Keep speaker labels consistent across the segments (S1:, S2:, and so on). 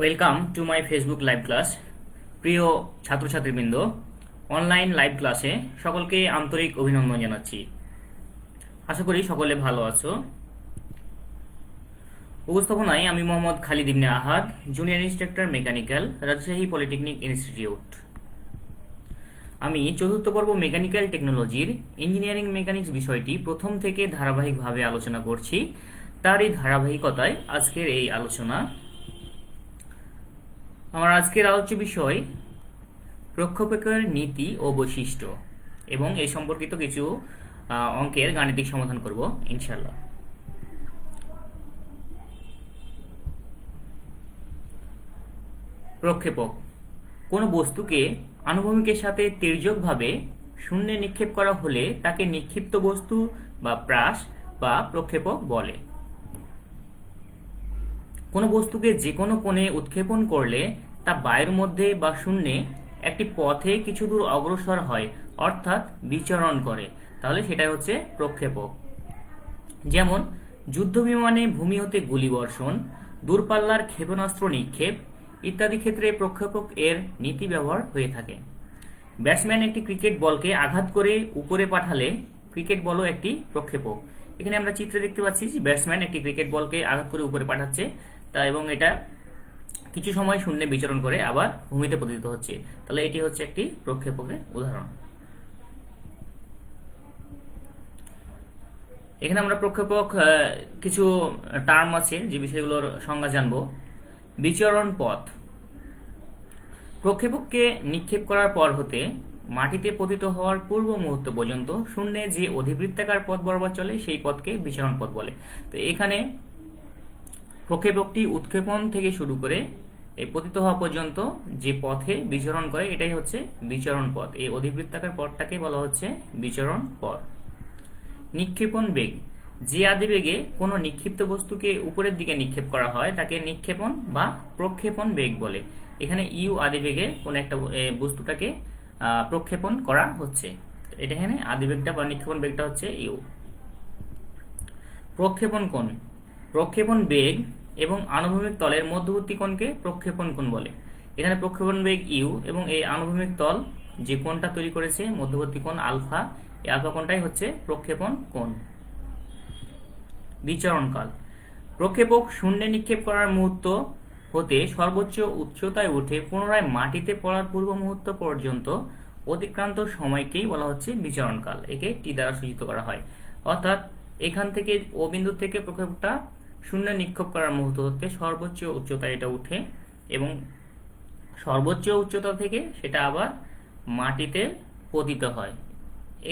S1: Welcome to my Facebook live class প্রিয় ছাত্রছাত্রীবৃন্দ online live ক্লাসে সকলকে আন্তরিক অভিনন্দন জানাচ্ছি। আশা করি সকলে ভালো আছো। উপস্থাপনায় আমি Mohammad Khalid Ibne Ahad junior instructor mechanical Rajshahi polytechnic institute আমি চতুর্থ পর্ব মেকানিক্যাল টেকনোলজির ইঞ্জিনিয়ারিং মেকানিক্স বিষয়টি প্রথম থেকে ধারাবাহিকভাবে আলোচনা করছি। তারই ধারাবাহিকতায় আজকের এই আলোচনা আমার আজকের আলোচ্য বিষয় প্রক্ষেপকের নীতি ও বৈশিষ্ট্য এবং এই সম্পর্কিত কিছু অঙ্কের গাণিতিক সমাধান করব ইনশাল্লাহ প্রক্ষেপক, কোনো বস্তুকে আনুভূমিকের সাথে তির্যকভাবে শূন্যে নিক্ষেপ করা হলে তাকে নিক্ষিপ্ত বস্তু বা প্রাস বা প্রক্ষেপক বলে। কোনো বস্তুকে যে কোনো কোণে উৎক্ষেপণ করলে তা বায়ুর মধ্যে বা শূন্যে একটি পথে কিছু দূর অগ্রসর হয়, অর্থাৎ বিচরণ করে। তাহলে সেটাই হচ্ছে প্রক্ষেপক। যেমন, যুদ্ধবিমানে ভূমি হতে গুলিবর্ষণ, দূরপাল্লার ক্ষেপণাস্ত্র নিক্ষেপ ইত্যাদি ক্ষেত্রে প্রক্ষেপক এর নীতি ব্যবহার হয়ে থাকে। ব্যাটসম্যান একটি ক্রিকেট বলকে আঘাত করে উপরে পাঠালে ক্রিকেট বলও একটি প্রক্ষেপক। এখানে আমরা চিত্রে দেখতে পাচ্ছি যে ব্যাটসম্যান একটি ক্রিকেট বলকে আঘাত করে উপরে পাঠাচ্ছে তা এবং এটা কিছু সময় শূন্যে বিচরণ করে আবার ভূমিতে পতিত হচ্ছে। তাহলে এটি হচ্ছে একটি প্রক্ষেপকের উদাহরণ। এখানে আমরা প্রক্ষেপক কিছু টার্ম আছে যে বিষয়গুলোর সংজ্ঞা জানব। বিচরণ পথ। প্রক্ষেপককে নিক্ষেপ করার পর হতে মাটিতে পতিত হওয়ার পূর্ব মুহূর্ত পর্যন্ত শূন্যে যে অধিবৃত্তাকার পথ বরাবর চলে, সেই পথকে বিচরণ পথ বলে। তো এখানে প্রক্ষেপকটি উৎক্ষেপণ থেকে শুরু করে এই পতিত হওয়া পর্যন্ত যে পথে বিচরণ করে, এটাই হচ্ছে বিচরণ পথ। এই অধিবৃত্তাকার পথটাকে বলা হচ্ছে বিচরণ পথ। নিক্ষেপণ বেগ। যে আদিবেগে কোনো নিক্ষিপ্ত বস্তুকে উপরের দিকে নিক্ষেপ করা হয়, তাকে নিক্ষেপণ বা প্রক্ষেপণ বেগ বলে। এখানে ইউ আদিবেগে কোনো একটা বস্তুটাকে প্রক্ষেপণ করা হচ্ছে। এটা এখানে আদিবেগটা বা নিক্ষেপণ বেগটা হচ্ছে ইউ। প্রক্ষেপণ কোণ। প্রক্ষেপণ বেগ এবং আনুভূমিক তলের মধ্যবর্তী কোণকে প্রক্ষেপণ কোণ বলে। এখানে প্রক্ষেপণ বেগ ইউ এবং এই আনুভূমিক তল যে কোণটা তৈরি করেছে, মধ্যবর্তী কোণ আলফা, এই আলফা কোণটাই হচ্ছে প্রক্ষেপণ কোণ। বিচরণকাল। প্রক্ষেপক শূন্যে নিক্ষেপ করার মুহূর্ত হতে সর্বোচ্চ উচ্চতায় উঠে পুনরায় মাটিতে পড়ার পূর্ব মুহূর্ত পর্যন্ত অতিক্রান্ত সময়কেই বলা হচ্ছে বিচরণকাল, একে টি দ্বারা সূচিত করা হয়। অর্থাৎ এখান থেকে ও বিন্দু থেকে প্রক্ষেপকটা শূন্য নিক্ষেপ করার মুহূর্ত হতে সর্বোচ্চ উচ্চতায় এটা উঠে এবং সর্বোচ্চ উচ্চতা থেকে সেটা আবার মাটিতে পতিত হয়।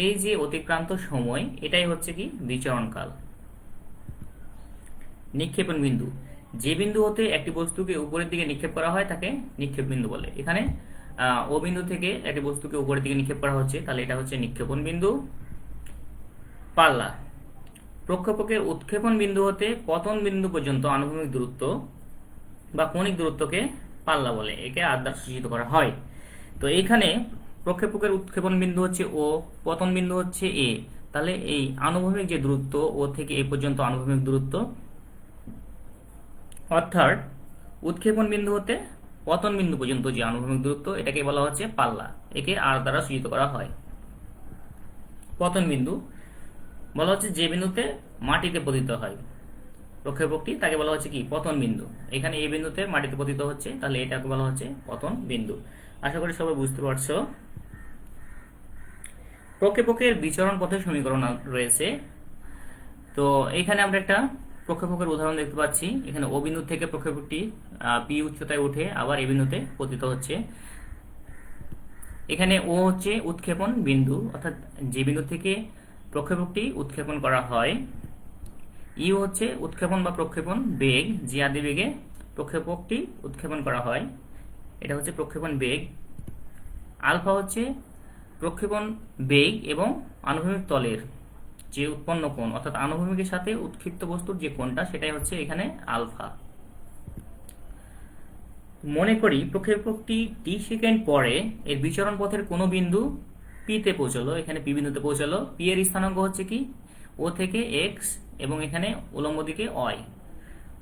S1: এই যে অতিক্রান্ত সময়, এটাই হচ্ছে কি? বিচরণকাল। নিক্ষেপণ বিন্দু। যে বিন্দু হতে একটি বস্তুকে উপরের দিকে নিক্ষেপ করা হয়, তাকে নিক্ষেপ বিন্দু বলে। এখানে ও বিন্দু থেকে একটি বস্তুকে উপরের দিকে নিক্ষেপ করা হচ্ছে, তাহলে এটা হচ্ছে নিক্ষেপণ বিন্দু। পাল্লা। প্রক্ষেপকের উৎক্ষেপণ বিন্দু হতে পতন বিন্দু পর্যন্ত আনুভূমিক দূরত্ব বা কণিক দূরত্বকে পাল্লা বলে, একে আর দ্বারা সূচিত করা হয়। তো এইখানে প্রক্ষেপকের উৎক্ষেপণ বিন্দু হচ্ছে ও পতন বিন্দু হচ্ছে এ তাহলে এই আনুভূমিক যে দূরত্ব ও থেকে এ পর্যন্ত আনুভূমিক দূরত্ব, অর্থাৎ উৎক্ষেপণ বিন্দু হতে পতন বিন্দু পর্যন্ত যে আনুভূমিক দূরত্ব, এটাকে বলা হচ্ছে পাল্লা, একে আর দ্বারা সূচিত করা হয়। পতন বিন্দু বলা হচ্ছে যে বিন্দুতে মাটিতে পতিত হয়। প্রক্ষেপকটি তাকে বলা হচ্ছে কি? পতন বিন্দু। এখানে এই বিন্দুতে মাটিতে পতিত হচ্ছে, তাহলে এটাকে বলা হচ্ছে পতন বিন্দু। আশা করি সবাই বুঝতে পারছ। প্রক্ষেপকের বিচরণ পথের সমীকরণ রয়েছে। তো এখানে আমরা একটা প্রক্ষেপকের উদাহরণ দেখতে পাচ্ছি। এখানে ও বিন্দু থেকে প্রক্ষেপকটি পি উচ্চতায় উঠে আবার এ বিন্দুতে পতিত হচ্ছে। এখানে ও হচ্ছে উৎক্ষেপণ বিন্দু, অর্থাৎ যে বিন্দু থেকে প্রক্ষেপকটি উৎক্ষেপণ করা হয়। ইউ হচ্ছে উৎক্ষেপণ বা প্রক্ষেপণ বেগ যে আদি বেগে প্রক্ষেপকটি উৎক্ষেপণ করা হয়। এটা হচ্ছে প্রক্ষেপণ বেগ। আলফা হচ্ছে প্রক্ষেপণ বেগ এবং আনুভূমিক তলের যে উৎপন্ন কোণ, অর্থাৎ আনুভূমিকের সাথে উৎক্ষিপ্ত বস্তুর যে কোণটা, সেটাই হচ্ছে এখানে আলফা। মনে করি প্রক্ষেপকটি টি সেকেন্ড পরে এর বিচরণ পথের কোনো বিন্দু পি তে পৌঁছলো, এখানে পি বিন্দুতে পৌঁছালো। পি এর স্থানাঙ্ক হচ্ছে কি? ও থেকে এক্স এবং এখানে উলম্ব দিকে অয়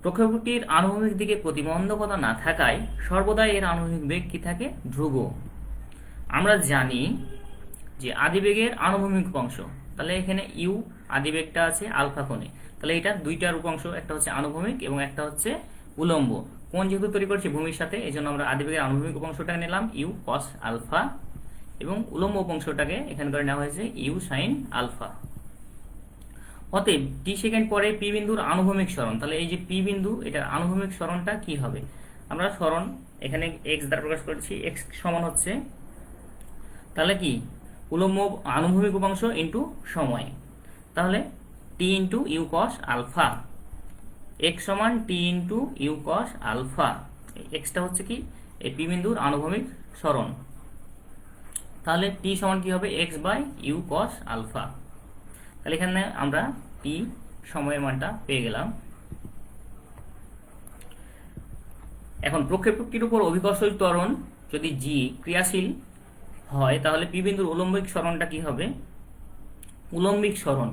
S1: প্রক্ষেপকটির আনুভূমিক দিকে প্রতিবন্ধকতা না থাকায় সর্বদা এর আনুভূমিক বেগ কি থাকে? ধ্রুব। আমরা জানি যে আদিবেগের আনুভূমিক অংশ, তাহলে এখানে ইউ আদিবেগটা আছে আলফা কোণে। তাহলে এটা দুইটা রূপাংশ, একটা হচ্ছে আনুভূমিক এবং একটা হচ্ছে উলম্ব। কোণ যেহেতু তৈরি করছে ভূমির সাথে এই জন্য আমরা আদিবেগের আনুভূমিক অংশটা নিলাম ইউ কস আলফা এবং উলম্ব অংশটাকে এখানে করে নেওয়া হয়েছে ইউ সাইন আলফা অতএব টি সেকেন্ড পরে পি বিন্দুর আনুভূমিক সরণ তাহলে এই যে পি বিন্দু, এটার আনুভূমিক সরণটা কি হবে? আমরা সরণ এখানে এক্স দ্বারা প্রকাশ করছি এক্স সমান হচ্ছে, তাহলে কি? উলম্ব আনুভূমিক উপাংশ ইন্টু সময়। তাহলে T into U cos alpha X সমান T into U cos alpha extra হচ্ছে কি? এই পি বিন্দুর আনুভূমিক সরণ তাহলে টি সমান কি হবে? X by U cos alpha তাহলে এখানে আমরা টি সময়ের মানটা পেয়ে গেলাম। এখন প্রক্ষেপকটির উপর অভিকর্ষ ত্বরণ যদি জি ক্রিয়াশীল হয়, তাহলে পি বিন্দুর উলম্বিক সরণটা কি হবে? উলম্বিক সরণ।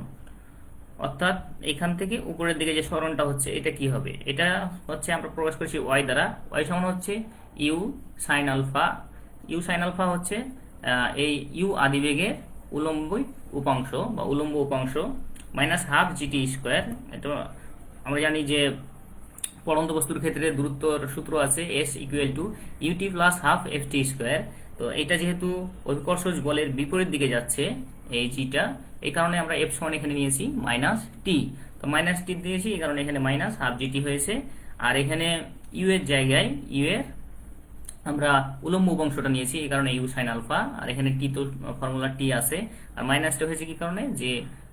S1: অর্থাৎ এখান থেকে উপরের দিকে যে সরণটা হচ্ছে, এটা কি হবে? এটা হচ্ছে আমরা প্রকাশ করছি ওয়াই দ্বারা। ওয়াই সমান হচ্ছে U sine alpha U sine alpha হচ্ছে এই ইউ আদিবেগের উলম্বিক উপাংশ বা উলম্ব উপাংশ মাইনাস হাফ জিটি স্কোয়ার এটা আমরা জানি যে পরন্ত বস্তুর ক্ষেত্রে দূরত্বর সূত্র আছে S equal to UT plus half F T square তো এটা যেহেতু অভিকর্ষজ বলের বিপরীত দিকে যাচ্ছে, এই জিটা এই কারণে আমরা এফ সমান এখানে নিয়েছি মাইনাস টি তো মাইনাস টি দিয়েছি, এই কারণে এখানে মাইনাস হাফ জিটি হয়েছে। আর এখানে ইউ এর জায়গায় ইউ এর আমরা উলম্ব অংশটা নিয়েছি, এই কারণে ইউ সাইন আলফা। আর এখানে টি তো, ফর্মুলা টি আছে। আর মাইনাসটা হয়েছে কি কারণে? যে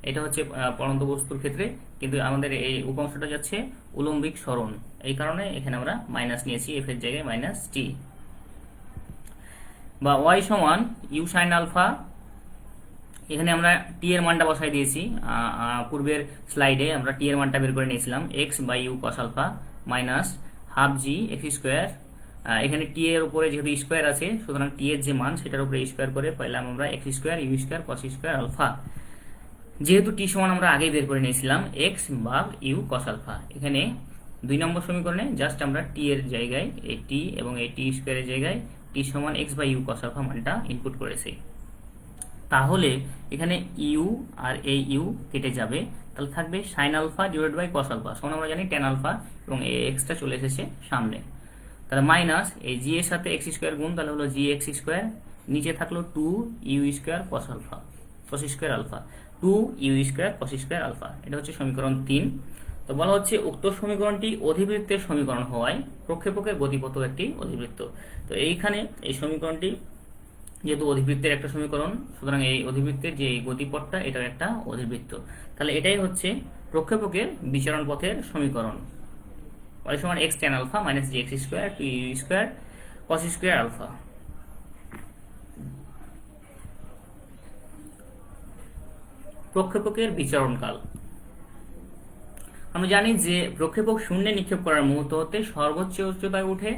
S1: এটা হচ্ছে পরন্ত বস্তুর ক্ষেত্রে, কিন্তু আমাদের এই উপাংশটা যাচ্ছে উলম্বিক সরণ এই কারণে এখানে আমরা মাইনাস নিয়েছি, এফ এর জায়গায় মাইনাস টি। বা ওয়াই সমান ইউ সাইন আলফা। এখানে আমরা টি এর মানটা বসাই দিয়েছি। পূর্বের স্লাইডে আমরা টি এর মানটা বের করে নিয়েছিলাম, X by U cos alpha minus half G X square এখানে টি এর উপরে যেহেতু স্কোয়ার আছে, সুতরাং টি এর যে মান সেটার উপরে স্কোয়ার করে পাইলাম আমরা X square U square cos square alpha যেহেতু টি সমান আমরা আগেই বের করে নিয়েছিলাম এক্স ভাগ ইউ কস আলফা এখানে দুই নম্বর সমীকরণে জাস্ট আমরা টি এর জায়গায়, এই টি এবং এই টি স্কোয়ারের জায়গায় টি সমান X by U cos alpha মানটা ইনপুট করেছি। তাহলে এখানে ইউ আর এই ইউ কেটে যাবে, তাহলে থাকবে sine alpha divide by cos alpha সমান আমরা জানি টেন আলফা এবং এক্সটা চলে এসেছে সামনে। তাহলে মাইনাস এই জি এর সাথে এক্স স্কোয়ার গুণ, তাহলে হলো জি এক্স স্কোয়ার নিচে থাকল two U square cos alpha cos square alpha two U square cos square alpha এটা হচ্ছে সমীকরণ তিন। তো বলা হচ্ছে উক্ত সমীকরণটি অধিবৃত্তের সমীকরণ হওয়ায় প্রক্ষেপকের গতিপথ একটি অধিবৃত্ত। তো এইখানে এই সমীকরণটি যেহেতু অধিবৃত্তের একটা সমীকরণ, সুতরাং এই অধিবৃত্তের যে গতিপথটা, এটার একটা অধিবৃত্ত। তাহলে এটাই হচ্ছে প্রক্ষেপকের বিচরণ পথের সমীকরণ। Y সমান x tan alpha minus G X square two U square cos square alpha প্রক্ষেপকের বিচরণকাল। আমরা জানি যে প্রক্ষেপক শূন্যে নিক্ষেপ করার মুহূর্ত হতে সর্বোচ্চ উচ্চতায় উঠে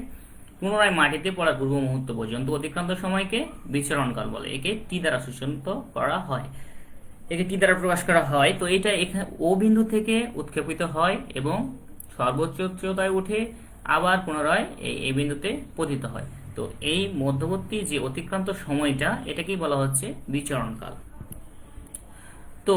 S1: পুনরায় মাটিতে পড়ার পূর্ব মুহূর্ত পর্যন্ত অতিক্রান্ত সময়কে বিচরণকাল বলে। একে টি দ্বারা সূচিত করা হয়। একে টি দ্বারা প্রকাশ করা হয়। তো এটা এখানে ও বিন্দু থেকে উৎক্ষেপিত হয় এবং সর্বোচ্চ উচ্চতায় উঠে আবার পুনরায় এই বিন্দুতে পতিত হয়। তো এই মধ্যবর্তী যে অতিক্রান্ত সময়টা, এটাকেই বলা হচ্ছে বিচরণকাল। তো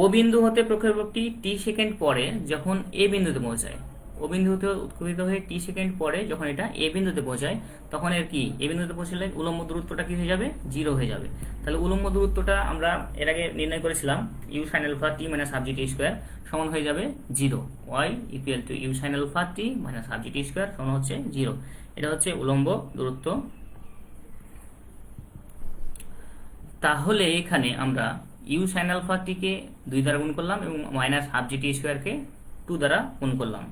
S1: ও বিন্দু হতে প্রক্ষেপকটি টি সেকেন্ড পরে যখন এ বিন্দুতে পৌঁছায় ও বিন্দু হতে উৎক্ষেপিত হয়ে টি সেকেন্ড পরে যখন এটা এ বিন্দুতে পৌঁছায়, তখন এর কি? এ বিন্দুতে পৌঁছলে উলম্ব দূরত্বটা কি হয়ে যাবে? জিরো হয়ে যাবে। তাহলে উলম্ব দূরত্বটা আমরা এর আগে নির্ণয় করেছিলাম U sine alpha T minus half G T square সমান হয়ে যাবে zero. Y equal to U sine alpha T minus half G T square সমান হচ্ছে জিরো। এটা হচ্ছে উলম্ব দূরত্ব। তাহলে এখানে আমরা ইউ সাইন আলফাটিকে দুই দ্বারা গুণ করলাম এবং মাইনাস হাফ জিটি স্কোয়ারকে টু দ্বারা গুণ করলাম।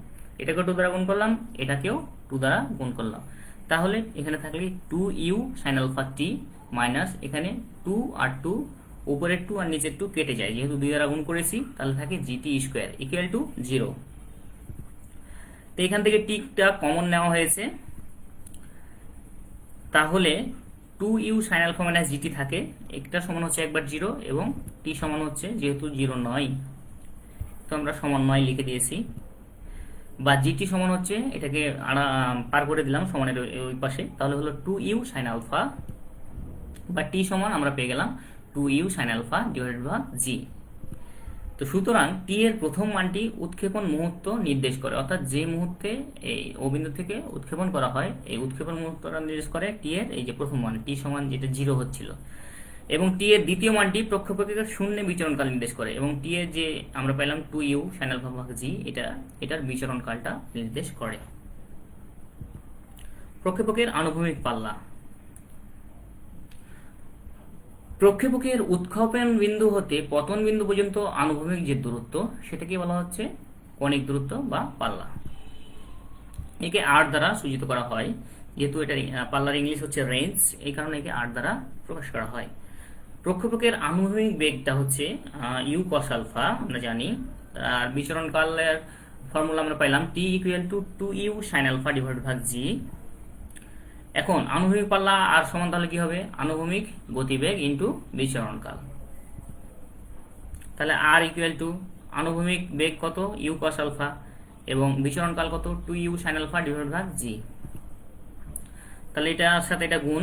S1: এটাকেও টু দ্বারা গুণ করলাম, এটাকেও টু দ্বারা গুণ করলাম। তাহলে এখানে থাকলে two U sine alpha T minus এখানে টু আর টু উপরের টু আর নিচের টু কেটে যায়। যেহেতু দুই দ্বারা গুণ করেছি, তাহলে থাকে GT square equal to zero তো এখান থেকে টিকটা কমন নেওয়া হয়েছে। তাহলে two U sine alpha minus GT থাকে, একটা সমান হচ্ছে একবার জিরো এবং টি সমান হচ্ছে যেহেতু জিরো নয়। তো আমরা সমান নয় লিখে দিয়েছি। বা জিটি সমান হচ্ছে এটাকে পার করে দিলাম সমানের ওই- পাশে। তাহলে হলো টু ইউ সাইন আলফা বা টি সমান আমরা পেয়ে গেলাম two U sine alpha divided by G তো সুতরাং টি এর প্রথম মানটি উৎক্ষেপণ মুহূর্ত নির্দেশ করে। অর্থাৎ যে মুহূর্তে এই ও বিন্দু থেকে উৎক্ষেপণ করা হয়, এই উৎক্ষেপণ মুহূর্তটা নির্দেশ করে টি এর এই যে প্রথম মান টি সমান যেটা জিরো হচ্ছিল। এবং টি এর দ্বিতীয় মানটি প্রক্ষেপকের শূন্যে বিচরণকাল নির্দেশ করে এবং টি এর যে আমরা পেলাম টু ইউ সাইন আলফা ভাগ জি এটা, এটার বিচরণকালটা নির্দেশ করে। প্রক্ষেপকের আনুভূমিক পাল্লা। প্রক্ষেপকের উৎক্ষেপণ বিন্দু হতে পতন বিন্দু পর্যন্ত আনুভূমিক যে দূরত্ব সেটাকে বলা হচ্ছে কণিক দূরত্ব বা পাল্লা। একে আর দ্বারা সূচিত করা হয়, যেহেতু এটা পাল্লার ইংলিশ হচ্ছে রেঞ্জ এই কারণে একে আর দ্বারা প্রকাশ করা হয়। প্রক্ষেপকের আনুভূমিক বেগটা হচ্ছে ইউ কস আলফা আমরা জানি। আর বিচরণকালের ফর্মুলা আমরা পাইলাম T equal to two U sine alpha divide ভাগ জি এখন আনুভূমিক পাল্লা আর সমান তাহলে কি হবে? আনুভূমিক গতিবেগ ইন্টু বিচরণকাল তাহলে আর ইকুয়াল টু আনুভূমিক বেগ কত? ইউ কস আলফা এবং বিচরণকাল কত? Two U sine alpha divide ভাগ জি তাহলে এটার সাথে এটা গুণ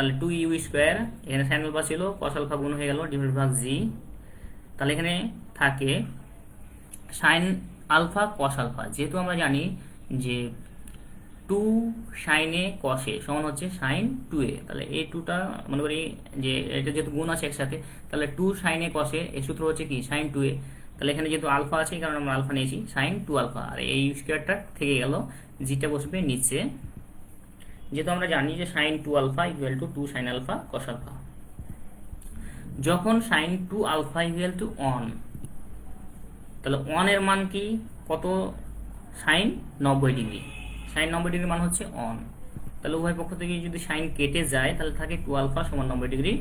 S1: তাহলে টু ইউ স্কোয়ার এখানে সাইন আলফা ছিল কস আলফা গুণ হয়ে গেল ডিভাইড ভাগ জি তাহলে এখানে থাকে সাইন আলফা কস আলফা যেহেতু আমরা জানি যে টু সাইনে কসে সমান হচ্ছে সাইন টু এ তাহলে এই টুটা মনে করি যে এটা যেহেতু গুণ আছে একসাথে, তাহলে টু সাইনে কসে এই সূত্র হচ্ছে কি? সাইন টু এ তাহলে এখানে যেহেতু আলফা আছে কারণ আমরা আলফা নিয়েছি সাইন টু আলফা আর এই স্কোয়ারটা থেকে গেল জিটা বসবে নিচে। যেহেতু আমরা জানি যে sine two alpha equal to two sine alpha cos alpha যখন sine two alpha equal to on তাহলে এর মান কি? কত? সাইন নব্বই ডিগ্রি সাইন নব্বই ডিগ্রি মান হচ্ছে অন তাহলে উভয় পক্ষ থেকে যদি সাইন কেটে যায়, তাহলে থাকে টু আলফা সমান নব্বই ডিগ্রি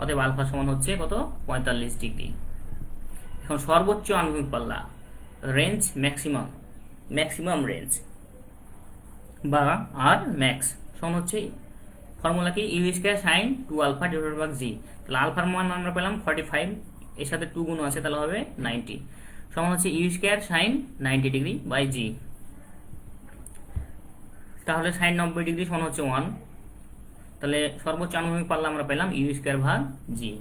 S1: অতএব আলফা সমান হচ্ছে কত? পঁয়তাল্লিশ ডিগ্রি এখন সর্বোচ্চ আণবিক পাল্লা রেঞ্জ ম্যাক্সিমাম ম্যাক্সিমাম রেঞ্জ বা আর ম্যাক্স সমান হচ্ছে ফর্মুলা কি? U square sine two alpha divide by G তাহলে আলফার মান আমরা পেলাম ফর্টি ফাইভ এর সাথে টু গুণ আছে তাহলে হবে নাইনটি সমান হচ্ছে U square sine ninety degree by G তাহলে সাইন নব্বই ডিগ্রি সমান হচ্ছে ওয়ান তাহলে সর্বোচ্চ আনুভূমিক পাল্লা আমরা পেলাম ইউ স্কোয়ার ভাগ জি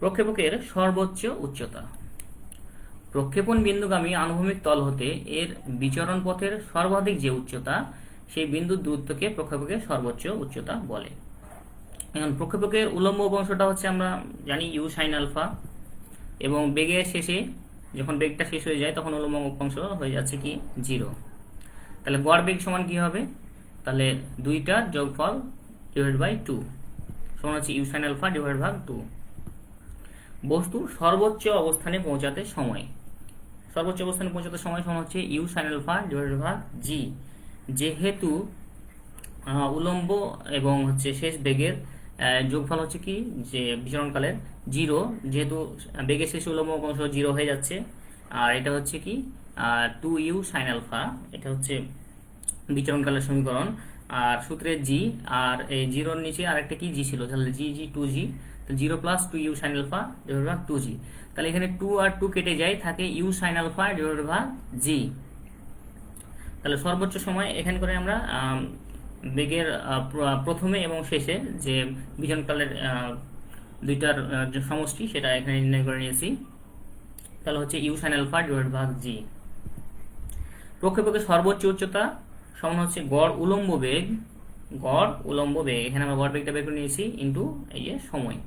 S1: প্রক্ষেপকের সর্বোচ্চ উচ্চতা। প্রক্ষেপণ বিন্দুগামী আনুভূমিক তল হতে এর বিচরণ পথের সর্বাধিক যে উচ্চতা, সেই বিন্দুর দূরত্বকে প্রক্ষেপকের সর্বোচ্চ উচ্চতা বলে। এখন প্রক্ষেপকের উলম্ব অংশটা হচ্ছে আমরা জানি ইউ সাইন আলফা এবং বেগের শেষে যখন বেগটা শেষ হয়ে যায় তখন উলম্ব অংশ হয়ে যাচ্ছে কি জিরো। তাহলে গড় বেগ সমান কি হবে? তাহলে দুইটার যোগফল ডিভাইড বাই টু সমান হচ্ছে ইউ সাইন আলফা ডিভাইড ভাগ টু বস্তু সর্বোচ্চ অবস্থানে পৌঁছাতে সময়। সর্বোচ্চ অবস্থানে পৌঁছাতে সময় সমান হচ্ছে ইউ সাইন আলফা ডিভাইড ভাগ জি। যেহেতু উলম্ব এবং হচ্ছে শেষ বেগের যোগফল হচ্ছে কি? যে বিচরণকালের জিরো। যেহেতু বেগের শেষ উলম্ব অংশ জিরো হয়ে যাচ্ছে, আর এটা হচ্ছে কি? টু ইউ সাইন আলফা এটা হচ্ছে বিচরণকালের সমীকরণ। আর সূত্রে জি আর এই জিরোর নিচে আরেকটা কি জি ছিল? তাহলে G G two G zero plus two U sine alpha divide ভাগ টু জি। তাহলে এখানে টু আর টু কেটে যায় থাকে ইউ সাইন আলফা ডিভাইড ভাগ জি। তাহলে সর্বোচ্চ সময় এখানে করে আমরা আম, বেগের প্রথমে এবং শেষে যে বিজনকালের দুইটার যে সমষ্টি সেটা এখানে নির্ণয় করে নিয়েছি। তাহলে হচ্ছে ইউ সাইন আলফা ডিভাইড ভাগ জি। প্রক্ষেপকের সর্বোচ্চ উচ্চতা সমান হচ্ছে গড় উলম্ব বেগ গড় উলম্ব বেগ। এখানে আমরা গড় বেগটা বের করে নিয়েছি ইন্টু এই যে সময়।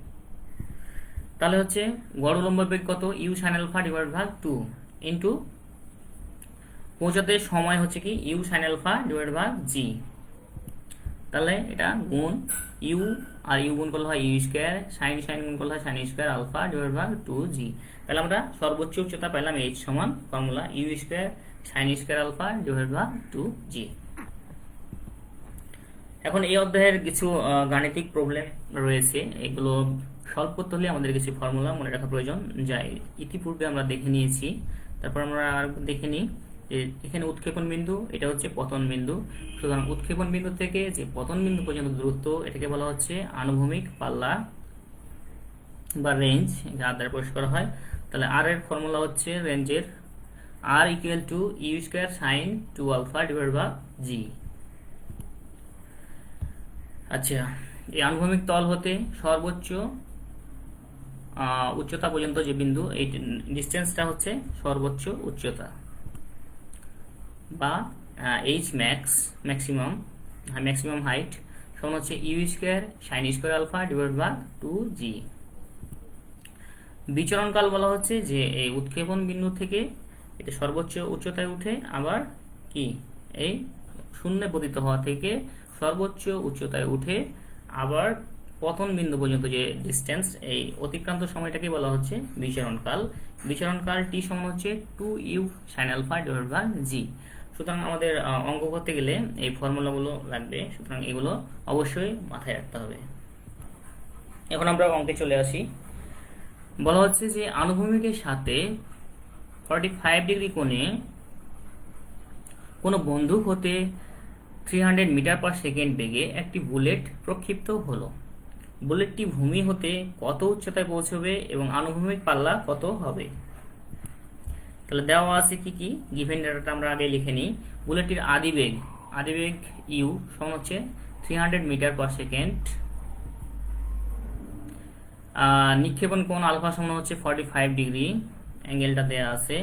S1: তাহলে হচ্ছে গড় উলম্ব বেগ কত? ইউ সাইন আলফা ডিভাইড ভাগ টু ইন্টু পৌঁছাতে সময় হচ্ছে কি? ইউ সাইন আলফা ডিভাইড ভাগ জি তাহলে এটা গুণ ইউ আর ইউ গুণ করলে হয় ইউ স্কোয়ার সাইন সাইন গুণ করলে হয় সাইন স্কোয়ার আলফা ডিভাইড ভাগ টু জি তাহলে আমরা সর্বোচ্চ উচ্চতা পেলাম এইচ সমান formula U square sine square alpha divide ভাগ টু জি এখন এই অধ্যায়ের কিছু গাণিতিক প্রবলেম রয়েছে। এগুলো করতে হলে আমাদের কিছু ফর্মুলা মনে রাখা প্রয়োজন, যা ইতিপূর্বে আমরা দেখে নিয়েছি। তারপর আমরা আর দেখে নিই যে এখানে উৎক্ষেপণ বিন্দু, এটা হচ্ছে পতন বিন্দু। সুতরাং উৎক্ষেপণ বিন্দু থেকে যে পতন বিন্দু পর্যন্ত দূরত্ব, এটাকে বলা হচ্ছে আনুভূমিক পাল্লা বা রেঞ্জ যা দ্বারা প্রকাশ করা হয়। তাহলে আর এর ফর্মুলা হচ্ছে রেঞ্জের R equal to U square sine two alpha divide by G আচ্ছা এই আনুভূমিক তল হতে সর্বোচ্চ উচ্চতা পর্যন্ত যে বিন্দু, এই ডিস্টেন্সটা হচ্ছে সর্বোচ্চ উচ্চতা। বা H max maximum maximum height সমান হচ্ছে U square sine square alpha divide by two G বিচরণকাল বলা হচ্ছে যে এই উৎক্ষেপণ বিন্দু থেকে এটা সর্বোচ্চ উচ্চতায় উঠে আবার কি? এই শূন্যে পতিত হওয়া থেকে সর্বোচ্চ উচ্চতায় উঠে আবার পতন বিন্দু পর্যন্ত যে ডিস্টেন্স এই অতিক্রান্ত সময়টাকে বলা হচ্ছে বিচরণকাল বিচরণকাল টি সমান হচ্ছে two U sine alpha divide by G সুতরাং আমাদের অঙ্ক করতে গেলে এই ফর্মুলাগুলো লাগবে। সুতরাং এগুলো অবশ্যই মাথায় রাখতে হবে। এখন আমরা অঙ্কে চলে আসি। বলা হচ্ছে যে আনুভূমিকের সাথে ফর্টি ফাইভ ডিগ্রি কোণে কোনো বন্দুক হতে three hundred metre per second বেগে একটি বুলেট প্রক্ষিপ্ত হলো। বুলেটটি ভূমি হতে কত উচ্চতায় পৌঁছবে এবং আনুভূমিক পাল্লা কত হবে? তাহলে দেওয়া আছে কি কি? গিভেন ডাটাটা আমরা আগে লিখে নিই। বুলেটটির আদিবেগ আদিবেগ ইউ সমান হচ্ছে three hundred metre per second নিক্ষেপণ কোণ আলফা সমান হচ্ছে ফর্টি ফাইভ ডিগ্রি অ্যাঙ্গেলটা দেওয়া আছে।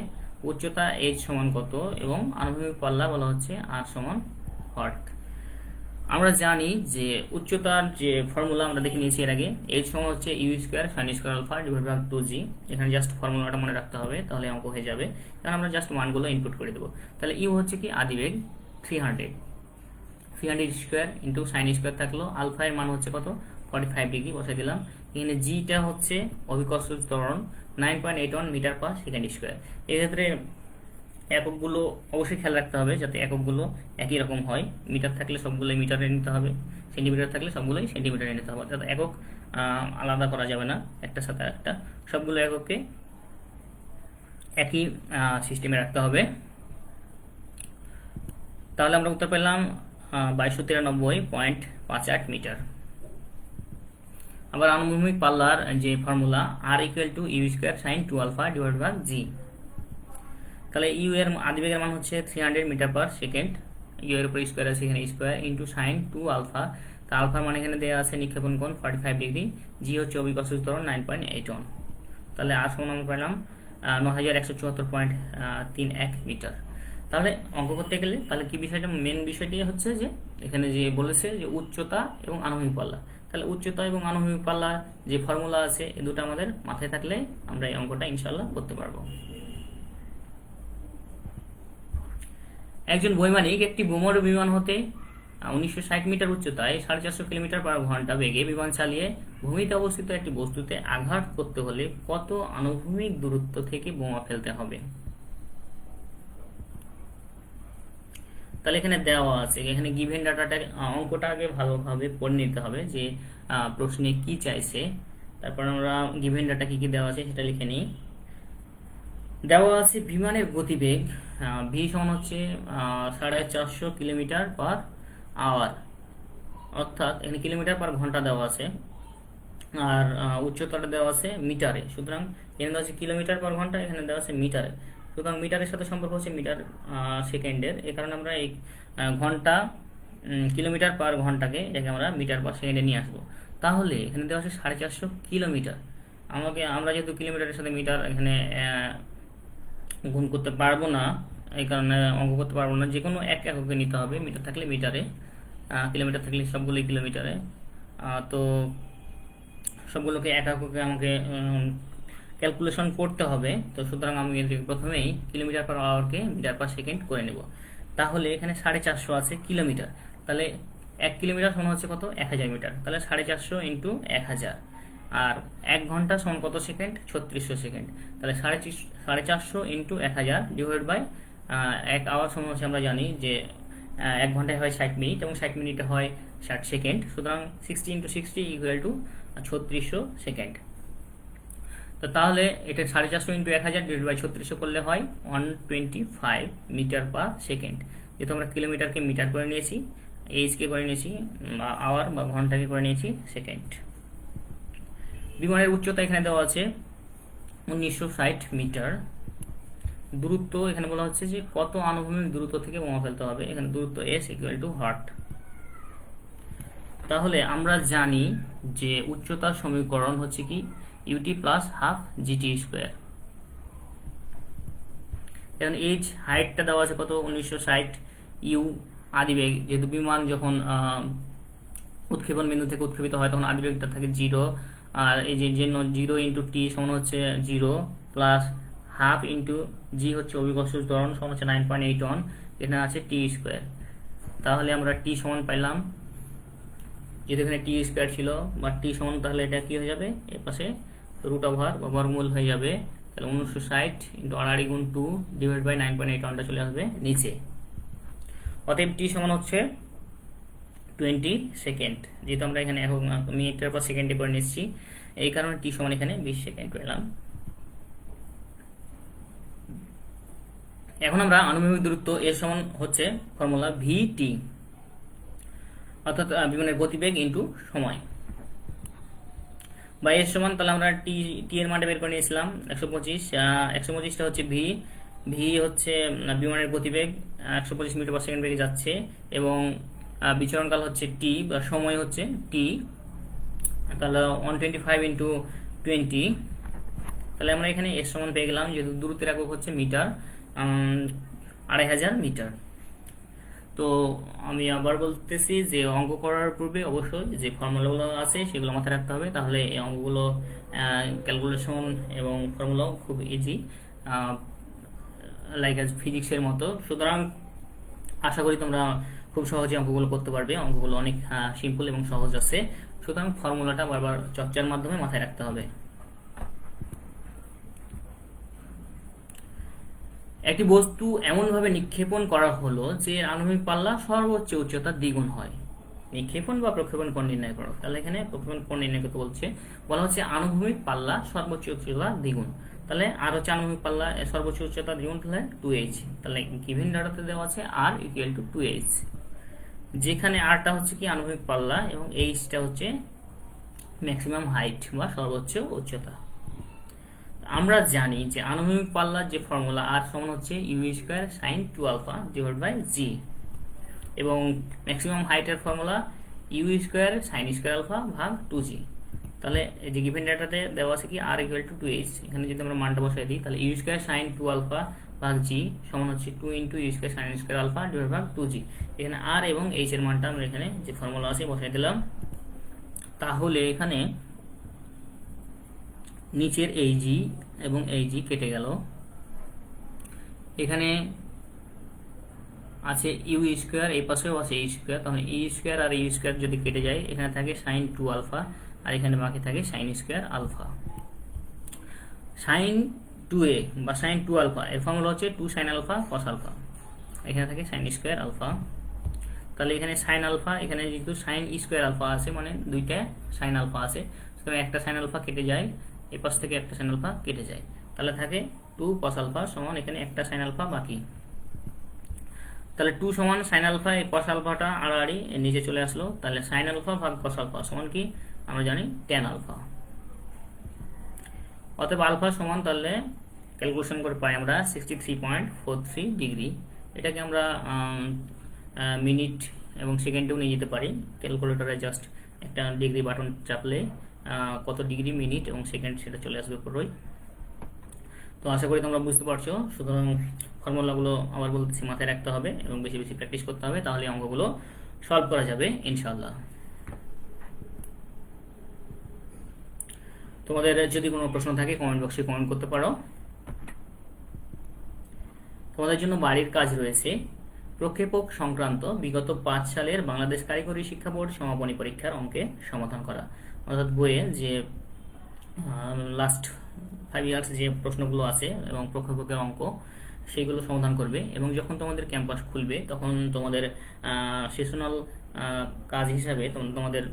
S1: উচ্চতা এইচ সমান কত এবং আনুভূমিক পাল্লা বলা হচ্ছে আর সমান হট আমরা জানি যে উচ্চতার যে ফর্মুলা আমরা দেখে নিয়েছি এর আগে এইচ সমান হচ্ছে U square sine square alpha divide by two G এখানে জাস্ট ফর্মুলাটা মনে রাখতে হবে, তাহলে অঙ্ক হয়ে যাবে। কারণ আমরা জাস্ট মানগুলো ইনপুট করে দেবো। তাহলে ইউ হচ্ছে কি আদিবেগ three hundred three hundred square into sine square থাকল। আলফা এর মান হচ্ছে কত? ফর্টি ফাইভ ডিগ্রি বসে দিলাম। এখানে জিটা হচ্ছে অভিকর্ষ ত্বরণ nine point eight one metre per second square এক্ষেত্রে এককগুলো অবশ্যই খেয়াল রাখতে হবে যাতে এককগুলো একই রকম হয়। মিটার থাকলে সবগুলোই মিটারে নিতে হবে, সেন্টিমিটার থাকলে সবগুলোই সেন্টিমিটারে নিতে হবে। অর্থাৎ একক আলাদা করা যাবে না একটা সাথে একটা সবগুলো এককে একই সিস্টেমে রাখতে হবে। তাহলে আমরা উত্তর পেলাম বাইশশো তিরানব্বই পয়েন্ট পাঁচ আট মিটার। আবার আনুভূমিক পাল্লার যে formula R equal to U square sine two alpha divide by G তাহলে ইউ এর আদিবেগের মান হচ্ছে three hundred metre per second U এর উপর স্কোয়ার আছে এখানে square into sine two alpha তা আলফার মানে এখানে দেওয়া আছে নিক্ষেপণ কোণ ফর্টি ফাইভ ডিগ্রি জি হচ্ছে অভিকর্ষ ত্বরণ নাইন পয়েন্ট এইট ওয়ান তাহলে আর সমান আমরা পেলাম ন হাজার একশো চুয়াত্তর পয়েন্ট তিন এক মিটার তাহলে অঙ্ক করতে গেলে তাহলে কি বিষয়টা মেন বিষয়টি হচ্ছে যে, এখানে যে বলেছে যে উচ্চতা এবং আনুভূমিক পাল্লা। তাহলে উচ্চতা এবং আনুভূমিক পাল্লার যে ফর্মুলা আছে, এ দুটো আমাদের মাথায় থাকলে আমরা এই অঙ্কটা ইনশাল্লাহ করতে পারব। একজন বৈমানিক একটি বোমর বিমান হতে উনিশশো ষাট মিটার উচ্চতায় সাড়ে চারশো কিলোমিটার পার ঘণ্টা বেগে বিমান চালিয়ে ভূমিতে অবস্থিত একটি বস্তুতে আঘাত করতে হলে কত আনুভূমিক দূরত্ব থেকে বোমা ফেলতে হবে? তাহলে এখানে দেওয়া আছে, এখানে গিভেন ডাটাটা অঙ্কটা আগে ভালোভাবে পড়ে নিতে হবে যে প্রশ্নে কি চাইছে। তারপর আমরা গিভেন ডাটা কি কি দেওয়া আছে সেটা লিখে নিই। দেওয়া আছে বিমানের গতিবেগ ভি সমান হচ্ছে সাড়ে চারশো কিলোমিটার পার আওয়ার। অর্থাৎ এখানে কিলোমিটার পার ঘণ্টা দেওয়া আছে। আর উচ্চতাটা দেওয়া আছে মিটারে। সুতরাং এখানে দেওয়া আছে কিলোমিটার পার ঘণ্টা, এখানে দেওয়া আছে মিটারে। সুতরাং মিটারের সাথে সম্পর্ক হচ্ছে মিটার সেকেন্ডের। এ কারণে আমরা এই ঘণ্টা কিলোমিটার পার ঘন্টাকে এটাকে আমরা মিটার পার সেকেন্ডে নিয়ে আসব। তাহলে এখানে দেওয়া আছে সাড়ে চারশো কিলোমিটার। আমাকে, আমরা যেহেতু কিলোমিটারের সাথে মিটার এখানে গুণ করতে পারব না, এই কারণে অঙ্ক করতে পারব না। যে কোনো এক এককে নিতে হবে, মিটার থাকলে মিটারে কিলোমিটার থাকলে সবগুলোই কিলোমিটারে। তো সবগুলোকে এক এককে আমাকে ক্যালকুলেশন করতে হবে। তো সুতরাং আমি প্রথমেই কিলোমিটার পার আওয়ারকে মিটার পার সেকেন্ড করে নেব। তাহলে এখানে সাড়ে চারশো আছে কিলোমিটার। তাহলে এক কিলোমিটার সমান হচ্ছে কত? এক হাজার মিটার। তাহলে সাড়ে চারশো ইন্টু এক হাজার। আর এক ঘণ্টা সমান কত সেকেন্ড? ছত্রিশশো সেকেন্ড। তাহলে সাড়ে সাড়ে চারশো ইন্টু এক হাজার ডিভাইড বাই এক আওয়ার সময় হচ্ছে আমরা জানি যে এক ঘন্টায় হয় ষাট মিনিট এবং ষাট মিনিটে হয় ষাট সেকেন্ড। সুতরাং sixty into sixty equal to ছত্রিশশো সেকেন্ড। তো তাহলে এটা সাড়ে চারশো ইন্টু এক হাজার ডিভাইড বাই ছত্রিশশো করলে হয় one twenty five metre per second যেহেতু আমরা কিলোমিটারকে মিটার করে নিয়েছি এইচকে করে নিয়েছি আওয়ার বা ঘন্টাকে করে নিয়েছি সেকেন্ড বিমানের উচ্চতা এখানে দেওয়া আছে উনিশশো ষাট মিটার। দূরত্ব এখানে বলা হচ্ছে যে কত আনুভূমিক দূরত্ব থেকে বোমা ফেলতে হবে। এখানে দূরত্ব এস ইকুয়াল টু হার্ট তাহলে আমরা জানি যে উচ্চতার সমীকরণ হচ্ছে কি UT plus half GT square এখন এইচ হাইটটা দেওয়া আছে কত? উনিশশো ষাট। ইউ আদিবেগ। যেহেতু বিমান যখন উৎক্ষেপণ বিন্দু থেকে উৎক্ষেপিত হয়, তখন আদিবেগটা থাকে জিরো আর এই যে জন্য জিরো ইন্টু টি সমান হচ্ছে zero plus half into G হচ্ছে অভিকর্ষ ত্বরণ সমান হচ্ছে নাইন পয়েন্ট এইট ওয়ান এখানে আছে টি স্কোয়ার তাহলে আমরা টি সমান পাইলাম। যেহেতু এখানে টি স্কোয়ার ছিল বা টি সমান তাহলে এটা কি হয়ে যাবে? এর পাশে রুট ওভার বা বর্গমূল হয়ে যাবে। তাহলে উনিশশো ষাট ইন্টু আড়াই গুণ two divide by nine point eight ওয়ানটা চলে আসবে নিচে। অতএব টি সমান হচ্ছে টোয়েন্টি সেকেন্ড যেহেতু আমরা এখানে এখন মিনিটের পর সেকেন্ডে করে নিচ্ছি, এই কারণে টি সমান এখানে বিশ সেকেন্ড পেলাম। এখন আমরা আনুভূমিক দূরত্ব এর সমান হচ্ছে ফর্মুলা ভি টি অর্থাৎ বিমানের গতিবেগ ইন্টু সময়। বা এর সমান তাহলে আমরা টি টি এর মানটা বের করে নিয়েছিলাম, একশো পঁচিশ একশো পঁচিশটা হচ্ছে ভি ভি হচ্ছে বিমানের গতিবেগ একশো পঁচিশ মিটার পার সেকেন্ড বেগে যাচ্ছে, এবং বিচরণকাল হচ্ছে টি বা সময় হচ্ছে টি তাহলে one twenty five into twenty তাহলে আমরা এখানে এর সমান পেয়ে গেলাম, যেহেতু দূরত্বের একক হচ্ছে মিটার আড়াই হাজার মিটার। তো আমি আবার বলতেছি যে অঙ্ক করার পূর্বে অবশ্যই যে ফর্মুলাগুলো আছে সেগুলো মাথায় রাখতে হবে, তাহলে এই অঙ্কগুলো ক্যালকুলেশন এবং ফর্মুলাও খুব ইজি লাইক আজ ফিজিক্সের মতো। সুতরাং আশা করি তোমরা খুব সহজে অঙ্কগুলো করতে পারবে। অঙ্কগুলো অনেক সিম্পল এবং সহজ আছে। সুতরাং ফর্মুলাটা বারবার চর্চার মাধ্যমে মাথায় রাখতে হবে। একটি বস্তু এমনভাবে নিক্ষেপণ করা হলো যে এর পাল্লা সর্বোচ্চ উচ্চতা দ্বিগুণ হয়। নিক্ষেপণ বা প্রক্ষেপণ কোণ নির্ণয় করো। তাহলে এখানে প্রক্ষেপণ কোণ নির্ণয় করতে বলছে, বলা হচ্ছে আনুভূমিক পাল্লা সর্বোচ্চ উচ্চতা দ্বিগুণ। তাহলে আর হচ্ছে আনুভূমিক পাল্লা সর্বোচ্চ উচ্চতা দ্বিগুণ, তাহলে টু এইচ তাহলে গিভিন ডাটাতে দেওয়া আছে R equal to two H যেখানে আরটা হচ্ছে কি আনুভূমিক পাল্লা এবং এইচটা হচ্ছে ম্যাক্সিমাম হাইট বা সর্বোচ্চ উচ্চতা। আমরা জানি যে আনুভূমিক পাল্লার যে ফর্মুলা আর সমান হচ্ছে U square sine two alpha divide by G এবং ম্যাক্সিমাম হাইটের formula U square sine square alpha ভাগ টু জি তাহলে যে গিভেন ডাটাতে দেওয়া আছে কি R equal to two H এখানে যদি আমরা মানটা বসাই দিই, তাহলে U square sine two alpha ভাগ জি সমান হচ্ছে two into U square sine square alpha divide ভাগ টু জি এখানে আর এবং এইচ এর মানটা আমরা এখানে যে ফর্মুলা আছে বসাই দিলাম। তাহলে এখানে নিচের এই জি এবং এই জি কেটে গেল। এখানে আছে ইউ স্কোয়ার এই পাশেও আছে ই স্কোয়ার তখন ই স্কোয়ার আর ইউ স্কোয়ার যদি কেটে যায়, এখানে থাকে সাইন টু আলফা আর এখানে বাকি থাকে sine square alpha sine two A বা সাইন টু আলফা এর ফর্মুলা হচ্ছে two sine alpha cos alpha এখানে থাকে সাইন স্কোয়ার আলফা তাহলে এখানে সাইন আলফা এখানে যেহেতু সাইন স্কোয়ার আলফা আছে মানে দুইটা সাইন আলফা আছে, সুতরাং একটা সাইন আলফা কেটে যায় এই পাশ থেকে একটা সাইন আলফা কেটে যায়। তাহলে থাকে টু কস আলফা সমান এখানে একটা সাইন আলফা বাকি। তাহলে টু সমান সাইন আলফা এই কস আলফাটা আড়াআড়ি নিচে চলে আসলো। তাহলে সাইন আলফা ভাগ কস আলফা সমান কি? আমরা জানি টেন আলফা অতএব আলফা সমান তাহলে ক্যালকুলেশন করে পাই আমরা sixty three point four three degree এটাকে আমরা মিনিট এবং সেকেন্ডেও নিয়ে যেতে পারি। ক্যালকুলেটরে জাস্ট একটা ডিগ্রি বাটন চাপলে কত ডিগ্রি মিনিট এবং সেকেন্ড সেটা চলে আসবে পুরোই। তো আশা করি তোমরা বুঝতে পারছ। সুতরাং ফর্মুলাগুলো আবার বলতেছি মাথায় রাখতে হবে এবং বেশি বেশি প্র্যাকটিস করতে হবে, তাহলে অঙ্কগুলো সলভ করা যাবে ইনশাল্লাহ তোমাদের যদি কোনো প্রশ্ন থাকে কমেন্ট বক্সে কমেন্ট করতে পারো। তোমাদের জন্য বাড়ির কাজ রয়েছে। প্রক্ষেপক সংক্রান্ত বিগত পাঁচ সালের বাংলাদেশ কারিগরি শিক্ষা বোর্ড সমাপনী পরীক্ষার অঙ্কে সমাধান করা। অর্থাৎ বইয়ে যে লাস্ট ফাইভ ইয়ার্স যে প্রশ্নগুলো আছে এবং প্রক্ষেপকের অঙ্ক, সেগুলো সমাধান করবে এবং যখন তোমাদের ক্যাম্পাস খুলবে, তখন তোমাদের সেশনাল কাজ হিসাবে তোমাদের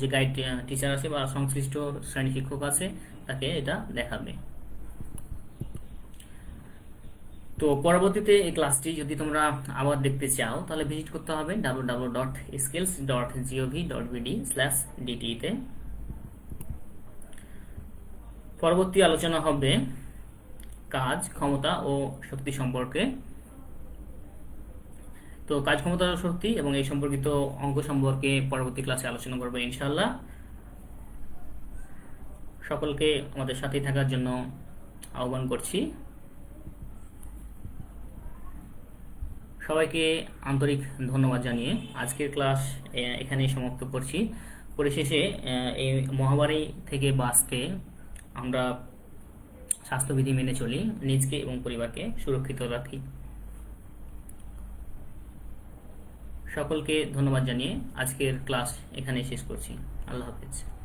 S1: যে গাইড টিচার আছে বা সংশ্লিষ্ট শ্রেণি শিক্ষক আছে, তাকে এটা দেখাবে। তো পরবর্তীতে এই ক্লাসটি যদি তোমরা আবার দেখতে চাও, তাহলে ভিজিট করতে হবে W W dot skills dot GOV dot BD slash ডিটিতে পরবর্তী আলোচনা হবে কাজ, ক্ষমতা ও শক্তি সম্পর্কে। তো কাজ, ক্ষমতা শক্তি এবং এই সম্পর্কিত অঙ্ক সম্পর্কে পরবর্তী ক্লাসে আলোচনা করব ইনশাল্লাহ সকলকে আমাদের সাথে থাকার জন্য আহ্বান করছি। সবাইকে আন্তরিক ধন্যবাদ জানিয়ে আজকের ক্লাস, এ- এখানেই সমাপ্ত করছি। পরিশেষে এই মহামারী থেকে বাঁচতে আমরা স্বাস্থ্যবিধি মেনে চলি, নিজকে এবং পরিবারকে সুরক্ষিত রাখি। সকলকে ধন্যবাদ জানিয়ে আজকের ক্লাস এখানেই শেষ করছি। আল্লাহ হাফিজ।